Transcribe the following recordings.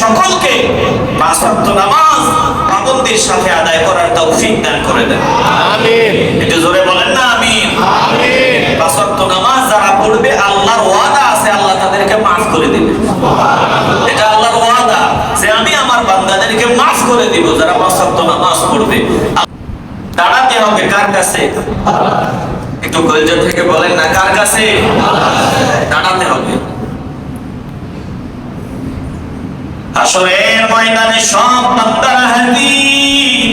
সকলকে পাঁচ ওয়াক্ত নামাজ পাবন্দির সাথে আদায় করার তৌফিক দান করে দেন। আমিন। একটু জোরে বলেন না আমিন। আমিন। পাঁচ নামাজ যারা পড়বে আল্লাহর ওয়াদা আছে আল্লাহ তাদেরকে মাফ করে দিবে। এটা আল্লাহর ওয়াদা যে আমি আমার বান্দাদেরকে মাফ করে দিব যারা পাঁচ নামাজ পড়বে। দাঁড়াতে হবে কার কাছে? একটু কলজা থেকে বলেন না কার কাছে? দাঁড়াতে হবে। আসরের ময়দানে সব বান্দারা হাজির।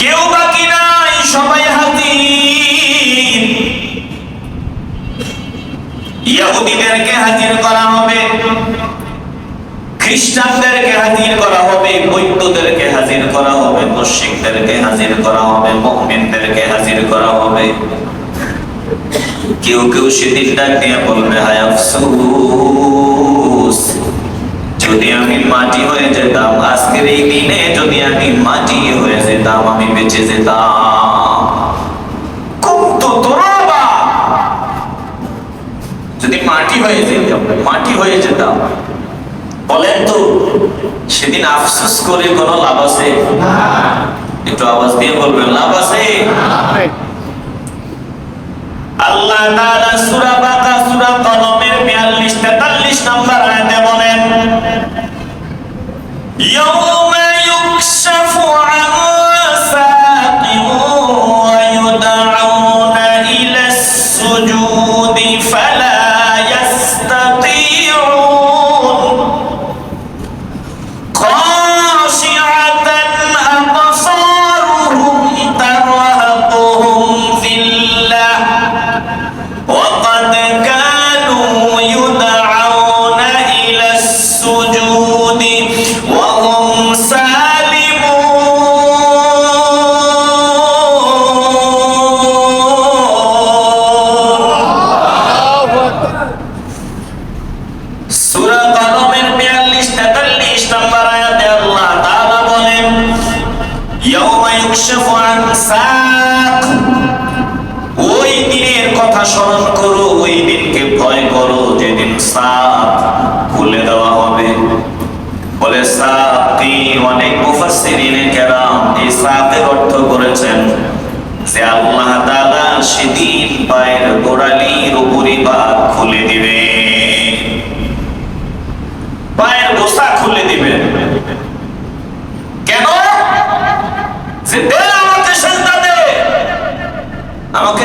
কেউ বাকি নাই, সবাই হাজির। ইহুদিদেরকে হাজির করা হবে, খ্রিস্টানদেরকে হাজির করা হবে বৈদ্যদেরকে হাজির করা হবে, মুশরিকদেরকে হাজির করা হবে, মুমিনদেরকে হাজির করা হবে। কেউ কেউ সেদিন ডাক দিয়ে বলবে, হায় আফসোস। যদি আমি মাটি হয়ে যেতাম, আজকের এই দিনে যদি আমি মাটি হয়ে যেতাম, আমি বেঁচে যেতাম। যদি মাটি হয়ে যেতাম, মাটি হয়ে যেতাম। বলেন তো, সেদিন আফসোস করে কোনো লাভ আছে? একটু আওয়াজ দিয়ে বলবেন, লাভ আছে? আল্লাহ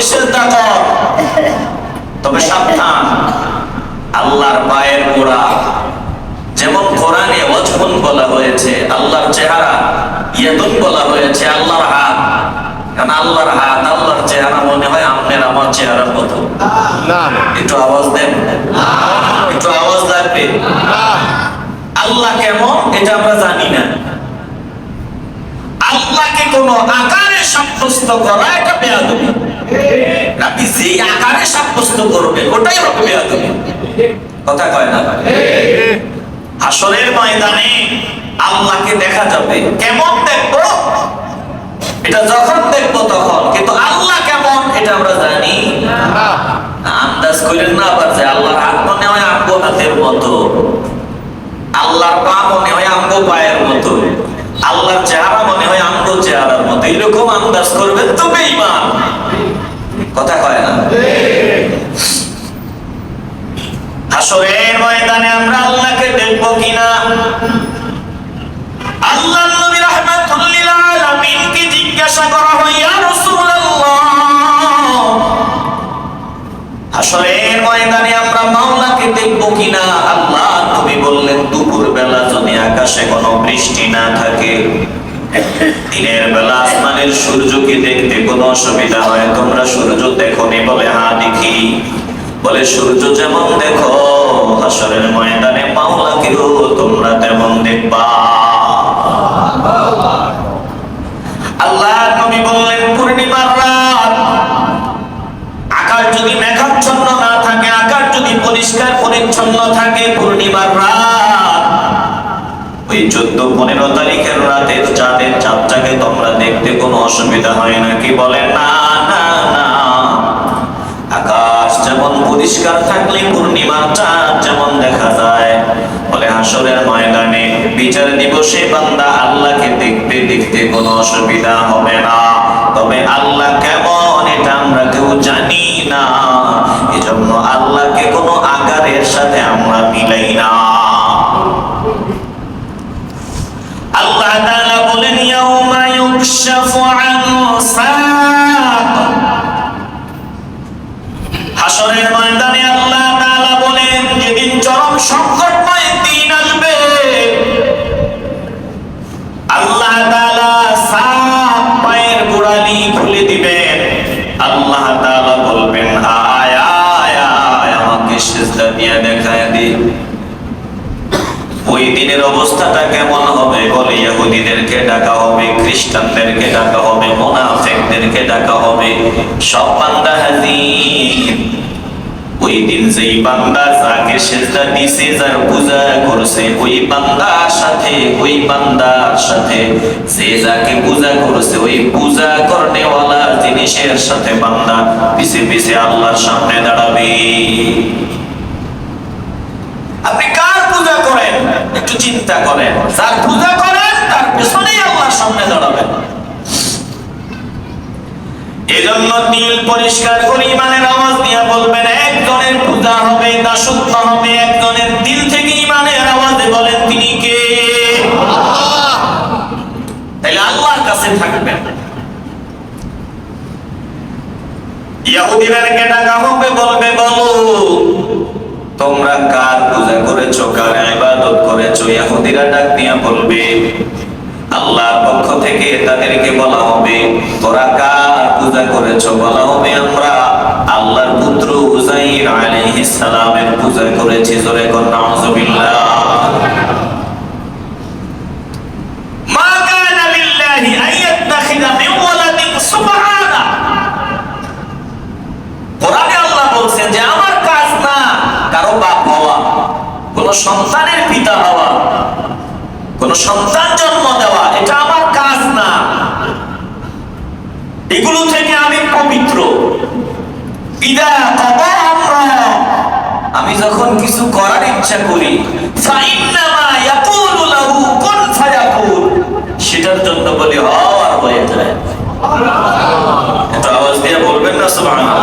সেজদা কর তবে সাবধান আল্লাহর পায়ের গোড়া যেমন কোরআনে বলা হয়েছে আল্লাহর চেহারা ইয়াদুন বলা হয়েছে আল্লাহর হাত। কারণ আল্লাহর হাত আল্লাহর চেহারা মনে হয় আপনার আমার চেহারার মতো। একটু আওয়াজ দেন। একটু আওয়াজ লাগবে। আল্লাহ কেমন এটা আমরা জানি না। আল্লাহকে কোন আকারে সাব্যস্ত করা এটা বেয়াদবি। আপনি যে আকারে সাব্যস্ত করবে, ওটাই হবে বেয়াদবি। কথা কয় না? হাসরের ময়দানে আল্লাহকে দেখা যাবে। কেমন দেখব? এটা যখন দেখব তখন। কিন্তু আল্লাহ কেমন, এটা আমরা জানি আন্দাজ করেন না আবার যে আল্লাহর হাত মনে হয় আমগো হাতের মতো। আল্লাহর পা মনে হয় আমগো পায়ের মতো। আল্লাহর চেহারা মনে হয় আমগো চেহারার মতো। এরকম আন্দাজ করবেন তো বেঈমান কথা কয় না? হাসরের ময়দানে আমরা আল্লাহকে কিনা? আল্লাহ নবী আলামিনকে জিজ্ঞাসা করা হয়, ইয়া রাসূলুল্লাহ হাসরের ময়দানে আমরা মাওলাকে দেখব কিনা? আল্লাহ বললেন দুপুর বেলা যদি আকাশে কোনো বৃষ্টি না থাকে, দিনের বেলা আসমানের সূর্যকে দেখতে কোনো অসুবিধা হয়। তোমরা সূর্য দেখো নি বলে হ্যাঁ দেখি। বলে, সূর্য যেমন দেখো, হাসরের ময়দানে মাওলাকেও তোমরা তেমন দেখবা। আল্লাহ নবী বললেন, পূর্ণিমার রাত, আকাশ যদি মেঘাচ্ছন্ন না থাকে, আকাশ যদি পরিষ্কার, পরিচ্ছন্ন থাকে অসুবিধা হয় নাকি বলে? না না না। আকাশ যেমন পরিষ্কার থাকলে পূর্ণিমার চাঁদ যেমন দেখা যায়। বলে বিচার দিবসে বান্দা আল্লাহকে দেখতে দেখতে কোনো অসুবিধা হবে না। তবে আল্লাহ কেমন এটা আমরা কেউ জানি না। এজন্য আল্লাহকে কোনো আকারের সাথে আমরা মিলাই না। আল্লাহ বলেন, ইয়াউমা আল্লাহ তাআলা বলেন পায়ের গোড়ালি খুলে দিবেন। আল্লাহ তাআলা বলবেন, আয় আয় আমাকে দিয়ে দেখায় দে ওই দিনের অবস্থাটা কেমন হবে? বলে ইহুদিদেরকে ডাকা হবে, খ্রিস্টানদেরকে ডাকা হবে, মোনাফেকদেরকে ডাকা হবে। সব বান্দা হাজির। ওই দিন যেই বান্দা যাকে সেজদা দিছে, যার পূজা করছে, ওই বান্দার সাথে, ওই বান্দার সাথে যে যাকে পূজা করছে, ওই পূজা করনেওয়ালা জিনিসের সাথে বান্দা পিছে পিছে আল্লাহর সামনে দাঁড়াবে। আপনি একটু চিন্তা করেন, যার পূজা করেন, তার পেছনেই আল্লাহর সামনে দাঁড়াবেন। এজন্য দিল পরিষ্কার করে ইমানের আওয়াজ দিয়ে বলবেন, একজনের পূজা হবে, দাসত্ব হবে, একজনের দিল থেকে ইমানের আওয়াজে বলেন, তিনি কে? তাহলে আল্লাহর কাছে থাকবেন। ইহুদিদেরকে ডাকা হবে বলবে, বলো। তোমরা কার পূজা করেছ, কার ইবাদত করেছ? ইহুদিরা ডাক দিয়া বলবে, আল্লাহর পক্ষ থেকে তাদেরকে বলা হবে, তোরা কার পূজা করেছ? বলা হবে, আমরা আল্লাহর পুত্র উজাইর আলাইহিস সালামের পূজা করেছি। জোরে কর নাউজুবিল্লাহ মা কানা লিল্লাহি আইয়াত্তাখিযা মিন ওয়ালাদিন সুবহানা কোরআনে আল্লাহ বলছেন যে আমার কাজ না কারও বাপ হওয়া, কোন সন্তানের পিতা হওয়া, কোন সন্তান জন্ম দেওয়া, এটা আমার কাজ না। এগুলো থেকে আমি পবিত্র। ইদা আমি যখন কিছু করার ইচ্ছা করি সেটার জন্য বলি হও আর হয়ে যায়। এটা আওয়াজ দিয়ে বলবেন না, সুবহানাল্লাহ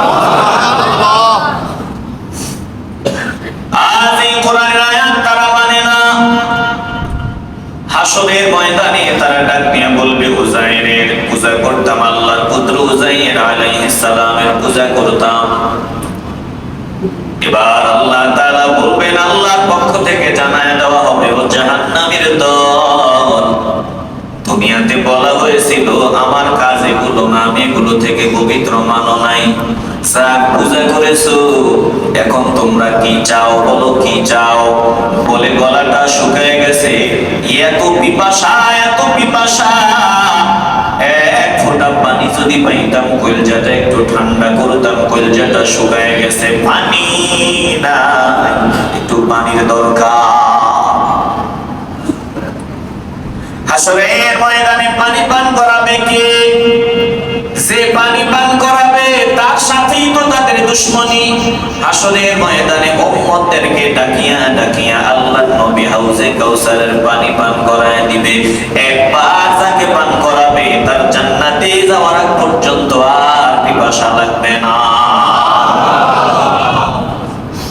আজ এই কোরআনের আয়াত তারা মানে না। হাসরের ময়দানে তারা ডাক নিয়ে বলবে উজাইরের পূজা করতাম আল্লাহর পুত্র উজাইর আলাইহিস পূজা করতাম। এবার আল্লাহ তাআলা বলবেন, আল্লাহর পক্ষ থেকে জানায় দেওয়া হবে, ও জাহান্নামের দল। দুনিয়াতে বলা হয়েছিল, আমার কাজ এগুলো না, আমি এগুলো থেকে পবিত্র মানো নাই। সাক পূজা করেছ, এখন তোমরা কি চাও? বলো, কি চাও? বলে গলাটা শুকায় গেছে। এত পিপাসা এত পিপাসা। এক ফোঁটা পানি যদি পাইতাম, কলজাটা একটু ঠান্ডা করতাম, কলজাটা শুকায় গেছে। পানি না একটু পানির দরকার। হাসরের ময়দানে পানি পান করাবে কে? যে পানি পান করাবে, তার সাথেই তো তাদের দুশ্মনী। হাসরের ময়দানে উম্মতদেরকে ডাকিয়া ডাকিয়া আল্লাহ নবী হাউজে কাউসারের পানি পান করায় দিবে। একবার যাকে পান করাবে, তার জান্নাতে যাওয়ার পর্যন্ত আর পিপাসা লাগবে না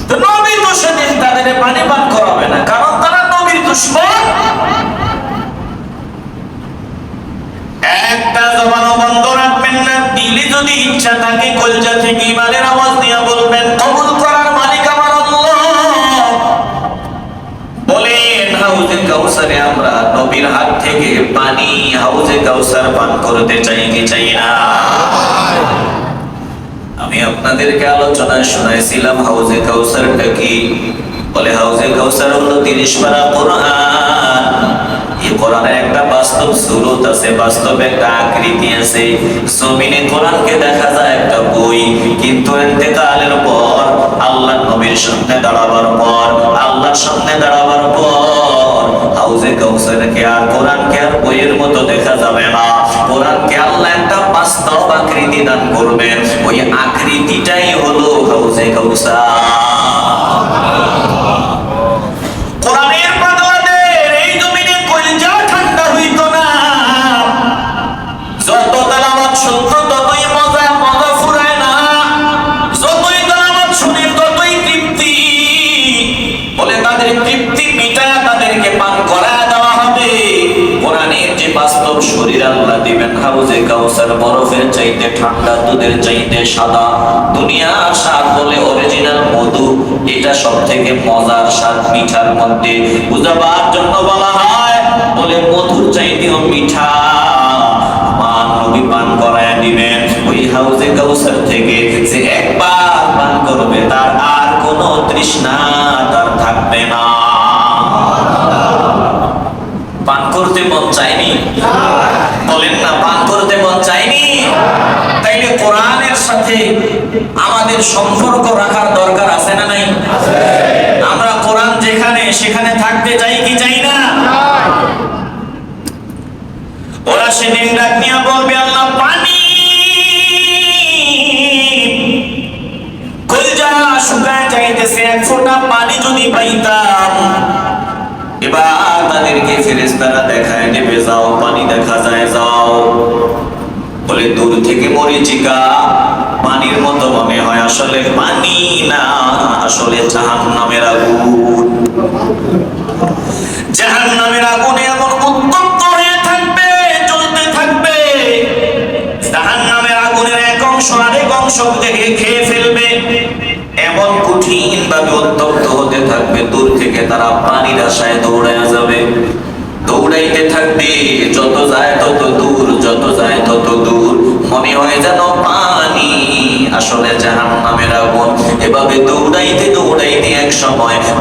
তো নবী তো সেদিন তাদের পানি পান করাবে না কারণ তারা নবীর দুশ্মন একটা জবানও বন্ধ রাখবেন না দিলে যদি ইচ্ছা থাকে, কলজা থেকে ইমানের আওয়াজ দিয়ে বলবেন, কবুল করার মালিক আমার বলেন, হাউজে কাউসারে আমরা নবীর হাত থেকে পানি হাউজে কাউসার পান করতে চাই কি চাই না? আমি আপনাদেরকে আলোচনায় শোনাইছিলাম, হাউজে কাউসারটা কি? বলে, হাউজে কাউসার হলো তিরিশ পারা কোরআন। কোরআনের একটা বাস্তব সুরত আছে, বাস্তব একটা আকৃতি আছে। জমিনে কোরআনকে দেখা যায় একটা বই, কিন্তু এতেকালের পর আল্লাহ নবীর সামনে দাঁড়াবার পর, আল্লাহর সামনে দাঁড়াবার পর হাউজে কাউসারকে আর কোরআনকে আর বইয়ের মতো দেখা যাবে না। কোরআনকে আল্লাহ একটা বাস্তব আকৃতি দান করবেন। ওই আকৃতিটাই হলো হাউজে কাউসার। চাইতে ঠান্ডা, দুধের চাইতে সাদা। দুনিয়ার স্বাদ বলে অরিজিনাল মধু, এটা সব থেকে মজার স্বাদ মিঠার মধ্যে। বুঝাবার জন্য বলা হয়, বলে মধুর চাইতেও মিঠা। পান করতে মন চায়নি? বলেন না, পান সাথে আমাদের সম্পর্ক রাখার দরকার আছে না নাই? আমরা কোরআন যেখানে, সেখানে থাকতে চাই কি চাই না? ওরা সেদিন ডাক নিয়ে বলবে, আল্লাহ, পানি শুকায় যাইতেছে, এক ফোঁটা পানি যদি পাইতাম। এবার তাদেরকে দেখায় দেবে যাও, পানি দেখা যায়, যাও। বলে, দূর থেকে মরিচিকা পানির মতো মনে হয় আসলে পানি না আসলে জাহান নামের আগুন। জাহান নামের আগুনে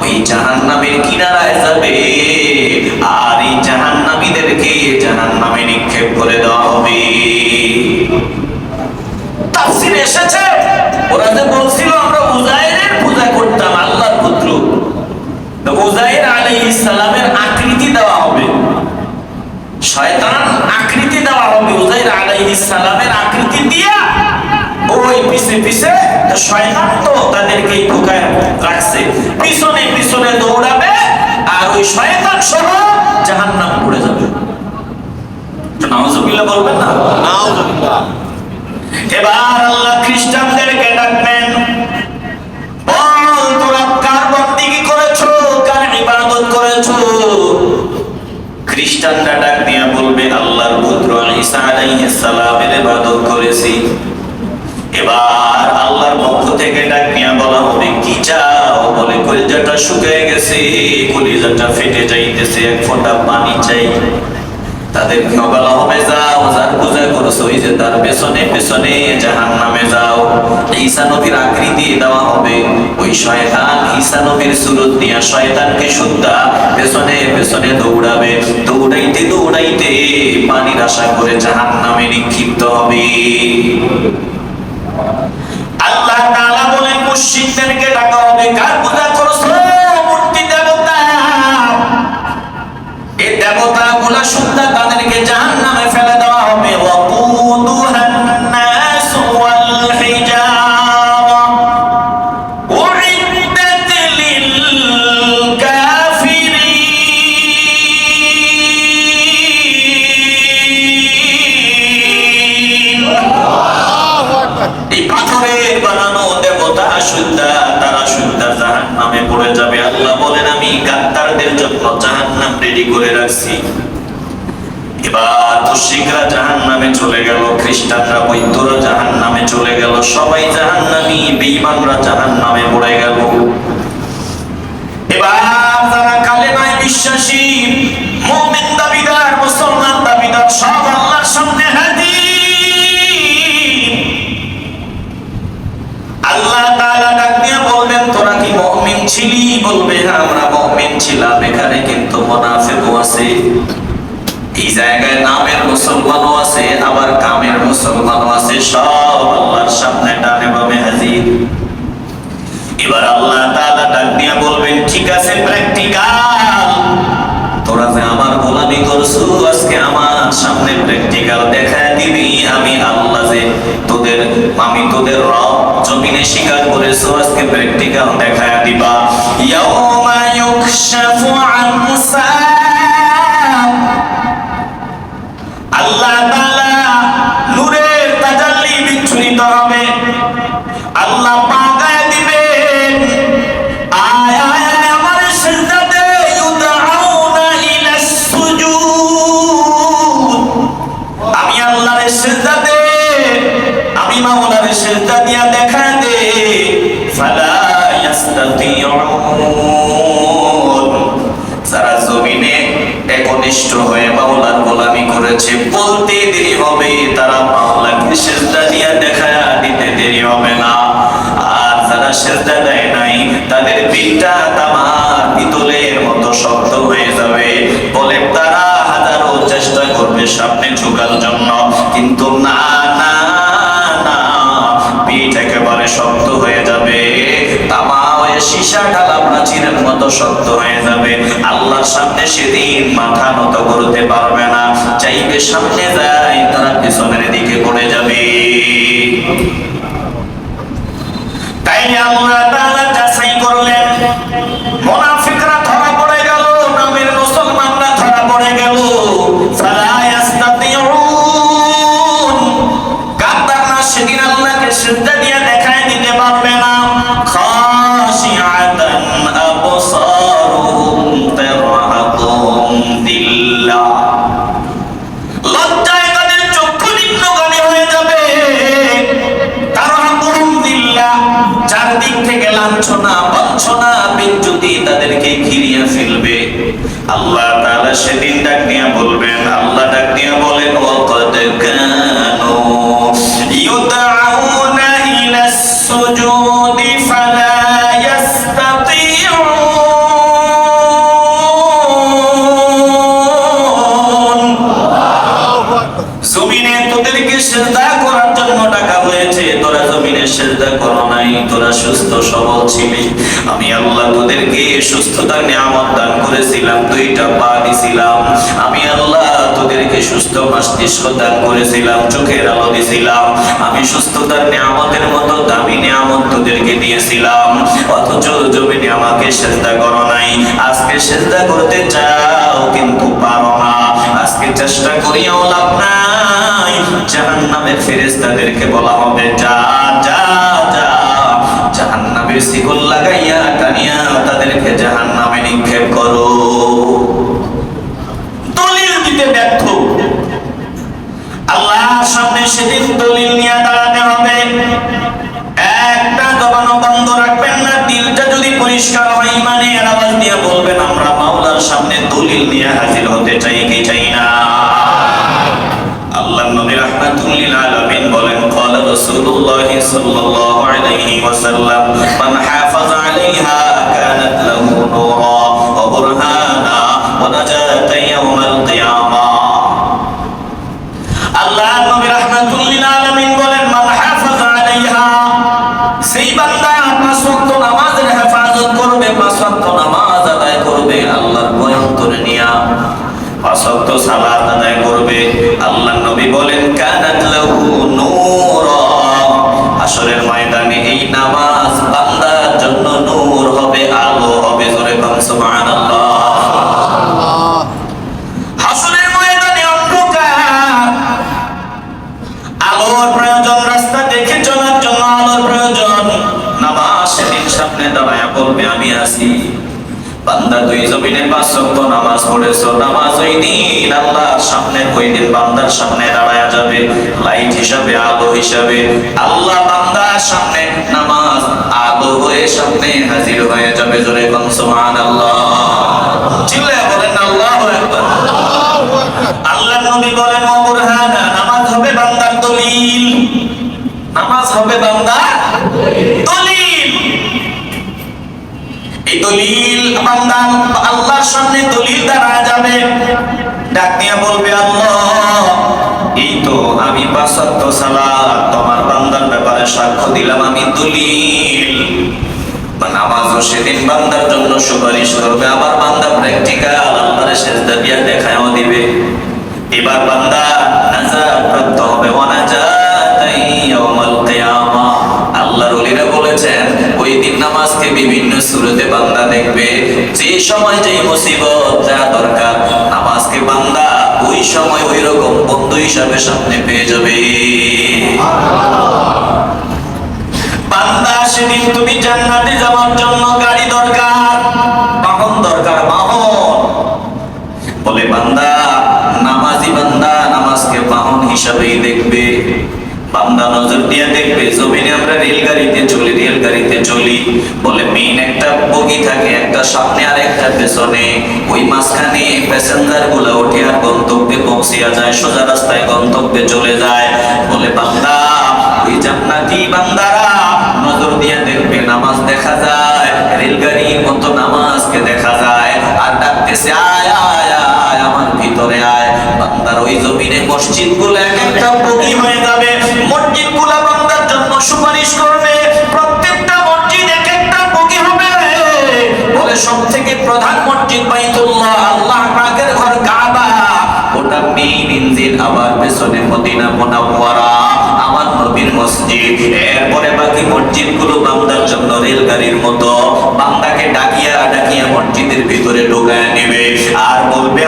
ওই কিনারায় যাবে। আর এই জাহান নামীদেরকে জাহান নামে নিক্ষেপ করে দেওয়া হবে। এসেছে। ওরা যে বলছিল, আমরা উজাইরের পূজা করতাম, আল্লাহর পুত্র। তো উজাইর আলাইহিস সালামের আকৃতি দেওয়া হবে। শয়তান আকৃতি দেওয়া হবে উজাইর আলাইহিস সালামের আকৃতি দিয়া পিছে পিছে শয়তান তো তাদেরকে ঢুকায় রাখছে। পিছনে পিছনে দৌড়াবে আর ওই শয়তান সহ জাহান্নাম পড়ে যাবে। নাউজুবিল্লাহ বলবেন না? নাউজুবিল্লাহ এবার আল্লাহ খ্রিস্টানদেরকে ডাকবেন। তোরা কার বন্দিগি করেছ? কার ইবাদত করেছ? খ্রিস্টানরা ডাক দিয়া বলবে আল্লাহর পুত্র ঈসা আলাইহিস সালামের ইবাদত করেছি। এবার আল্লাহর পক্ষ থেকে ডাক নিয়ে বলা হবে, কি চাও? বলে, কলিজাটা শুকিয়ে গেছে, কলিজাটা ফেটে যাইতেছে, এক ফোঁটা পানি চাই। তাদেরকে বলা হবে, যাও, যার পূজা করছ ওই যে তার পেছনে পেছনে জাহান নামে যাও। ঈসা নবীর আকৃতি দেওয়া হবে, ওই শয়তান ঈসা নবীর সুরত দিয়া শয়তানকে শুদ্ধা পেছনে পেছনে দৌড়াবে। দৌড়াইতে দৌড়াইতে পানির আশা করে জাহান নামে নিক্ষিপ্ত হবে। মুশরিকদেরকে ডাকা হবে কার পূজা করছ মূর্তি দেবতা। এই দেবতা গুলা শুদ্ধা বৈদ্যরা জাহান নামে চলে গেল। সবাই জাহান নামি বেঈমানরা জাহান নামে পড়ে গেল। এবার যারা বিশ্বাসী দাবিদার, মুসলমান দাবিদার, সব আল্লাহর সামনে আল্লাহ ডাক দিয়ে বলবেন তোরা কি মুমিন ছিলি? বলবে হ্যাঁ আমরা ছিলাম এখানে, কিন্তু মুনাফিকও আছে। এই জায়গায় নামের মুসলমানও আছে, আবার কামের মুসলমানও আছে, সব আল্লাহর সামনে ডানে বামে হাজির এবার আল্লাহ তাআলা ডাক দিয়ে বলবেন, ঠিক আছে প্র্যাকটিক্যাল তোরা যে আমার গোলামি করছ, আজকে আমার সামনে প্র্যাকটিক্যাল দেখায় দিবি। আমি আল্লাহ যে তোদের, আমি তোদের রব, জমিনে স্বীকার করেছ, আজকে প্র্যাকটিক্যাল দেখায় দিবা। ইয়াউমা ইউকশাফু আন সাক পিঠটা তামার পিতলের মতো শক্ত হয়ে যাবে। বলে তারা হাজারো চেষ্টা করবে সামনে ঝুঁকার জন্য। কিন্তু না না একেবারে শক্ত হয়ে যাবে। তামা হয়ে সীসা ঢালা প্রাচীরের মতো শক্ত হয়ে যাবে। আল্লাহর সামনে সেদিন মাথা নত করতে পারবে না। চাইবে সামনে যায়, তারা পেছনের দিকে পড়ে যাবে। তাই আল্লাহ তাআলা যাচাই করলেন। আল্লাহ মস্তিষ্ক দান করেছিলাম, চোখের আলো দিছিলাম। আমি সুস্থতার নিয়ামতের মতো দামি নিয়ামত তোদেরকে দিয়েছিলাম। অথচ জমিনে আমাকে সেজদা করো নাই। আজকে সেজদা করতে চাও কিন্তু পারো না। আজকে চেষ্টা করিয়াও লাভ নাই। জাহান্নামের ফেরেশতাদেরকে বলা হবে, যা যা যা। জাহান্নামের শিকল লাগাইয়া টানিয়া তাদেরকে জাহান্নামে নিক্ষেপ করো দলিল দিতে ব্যর্থ আল্লাহর সামনে সেদিন দলিল নিয়ে দাঁড়াতে হবে একটা জবানও বন্ধ রাখবেন না দিলটা যদি পরিষ্কার হয় ইমানের আওয়াজ দিয়ে বলবেন আমরা মাওলার সামনে দলিল নিয়ে হাজির হতে চাই কি চাই না আল্লাহ নবী রাহমাতুল লিল আলামিন বলেন قال رسول الله صلى الله عليه وسلم من حافظ عليها كانت له نورا وبرهانا ونجاة يوم القيامة পাঁচ সালাত আদায় করবে। আল্লাহ বান্দা দুই জমিনে পাঁচ ওয়াক্ত নামাজ পড়েছো, নামাজ ওই দিন আল্লাহর সামনে, ওই দিন বান্দার সামনে দাঁড়ায় যাবে লাইট হিসাবে, আলো হিসাবে। আল্লাহ বান্দার সামনে নামাজ আলো হয়ে সামনে হাজির হয়ে যাবে, জোরে কম সুবহানাল্লাহ। চিল্লায় বলেন আল্লাহু আল্লাহ নবী বলেন, ও নামাজ হবে বান্দার দলিল। নামাজ হবে বান্দার দলিল। দলিল আল্লাহর সামনে দলিল দাঁড়া যাবে। ডাক দিয়ে বলবে, আল্লাহ, এই তো আমি পাঁচ ওয়াক্ত সালাত তোমার বান্দার ব্যাপারে সাক্ষ্য দিলাম, আমি দলিল। সেদিন বান্দার জন্য আবার বান্দা প্র্যাকটিক্যাল আল্লাহর সেজদা দিয়া দেখায়ও দিবে। এবার বান্দা নামাজকে বিভিন্ন সূরতে বান্দা দেখবে। যে সময় যেই মুসিবত, যা দরকার নামাজকে বান্দা ওই সময় ওই রকম বন্ধু হিসাবে সামনে পেয়ে যাবে। বান্দা সেদিন তুমি জান্নাতে যাওয়ার জন্য গাড়ি দরকার, বাহন দরকার, বাহন। বলে, বান্দা, নামাজি বান্দা, নামাজকে বাহন হিসাবেই দেখবে। বান্দা নজর দিয়ে দেখবে, জমিনে আমরা রেলগাড়িতে চলি রেলগাড়িতে চলি। বলে মেইন একটা বগি থাকে, একটা সামনে আর একটা পেছনে। ওই মাঝখানে প্যাসেঞ্জারগুলা উঠে আর গন্তব্যে পৌঁছিয়া যায়, সোজা রাস্তায় গন্তব্যে চলে যায়। বলে বান্দা নজর দিয়ে দেখবে নামাজ দেখা যায় রেলগাড়ির মতো নামাজকে দেখা যায়, আর ডাকতেছে, আয় আয় আয়, আমার ভিতরে আয়। বান্দার ওই জমিনে মসজিদগুলো এক একটা বগি হয়ে যাবে। মসজিদগুলা বান্দার জন্য সুপারিশ করবে। প্রত্যেকটা মসজিদ এক একটা বগি বলে সব থেকে প্রধান মসজিদ বাইতুল্লাহ, আল্লাহ পাকের ঘর কাবা। ওটা মেইন ইঞ্জিন, আবার পেছনে মদিনা মুনাওয়ারা। নবীর মসজিদ। এরপরে বাকি মসজিদগুলো বান্দার জন্য রেলগাড়ির মতো। বান্দাকে ডাকিয়া ডাকিয়া মসজিদের ভিতরে ঢোকায় নেবে। আর বলবে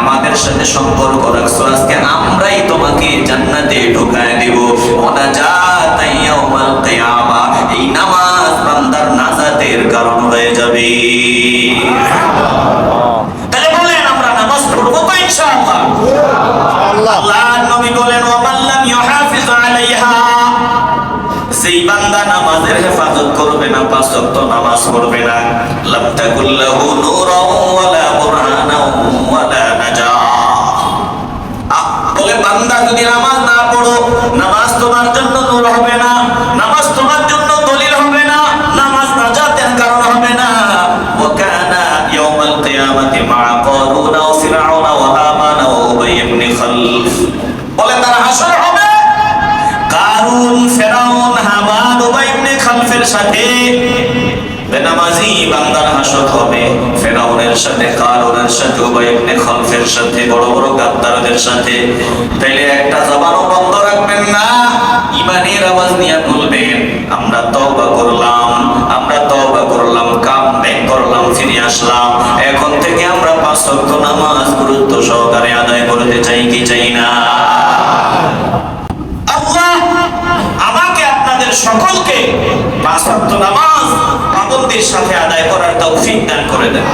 আমাদের সাথে সম্পর্ক রাখছো। আজকে আমরাই তোমাকে জান্নাতে ঢোকায় দেব। ওনা যা তাইয়াউমাল কিয়ামা। এই নামাজ বান্দার নাজাতের কারণ হয়ে যাবে তাহলে বলেন আমরা নামাজ পড়ব তো ইনশাআল্লাহ। আল্লাহ নবী বলেন ওয়ামান ইউহাফিজ আলাইহা যেই বান্দা নামাজের হেফাজত করবে না পাঁচ ওয়াক্ত নামাজ পড়বে না। লাম তাকুল লাহু সাথে বেনামাজি বান্দার হাসর হবে। ফেরাউনের সাথে, কারুনের সাথে, উবাই ইবনে খালফের সাথে, বড় বড় গাদ্দারদের সাথে। তাইলে একটা জবানও বন্ধ রাখবেন না, ইমানের আওয়াজ নিয়ে বলবেন, আমরা তওবা করলাম, আমরা তওবা করলাম, কাম ব্যাক করলাম, ফিরে আসলাম। এখন থেকে আমরা পাঁচ ওয়াক্ত নামাজ গুরুত্ব সহকারে আদায় করতে চাই কি চাই না? আমাকে আপনাদের সকলকে পাঁচ ওয়াক্ত নামাজ পাবন্দির সাথে আদায় করার তৌফিক দান করে দেন।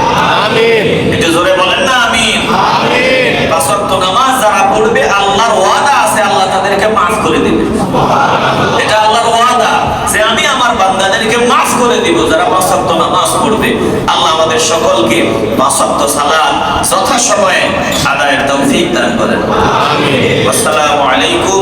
আমিন। একটু জোরে বলেন না আমিন। আমিন। পাঁচ ওয়াক্ত নামাজ যারা পড়বে আল্লাহর ওয়াদা আছে আল্লাহ তাদেরকে মাফ করে দিবে। এটা আল্লাহর ওয়াদা যে আমি আমার বান্দাদেরকে মাফ করে দিব যারা পাঁচ ওয়াক্ত নামাজ পড়বে। আল্লাহ আমাদের সকলকে পাঁচ ওয়াক্ত সালাত যথাসময়ে আদায়ের তৌফিক দান করেন। আসসালামু আলাইকুম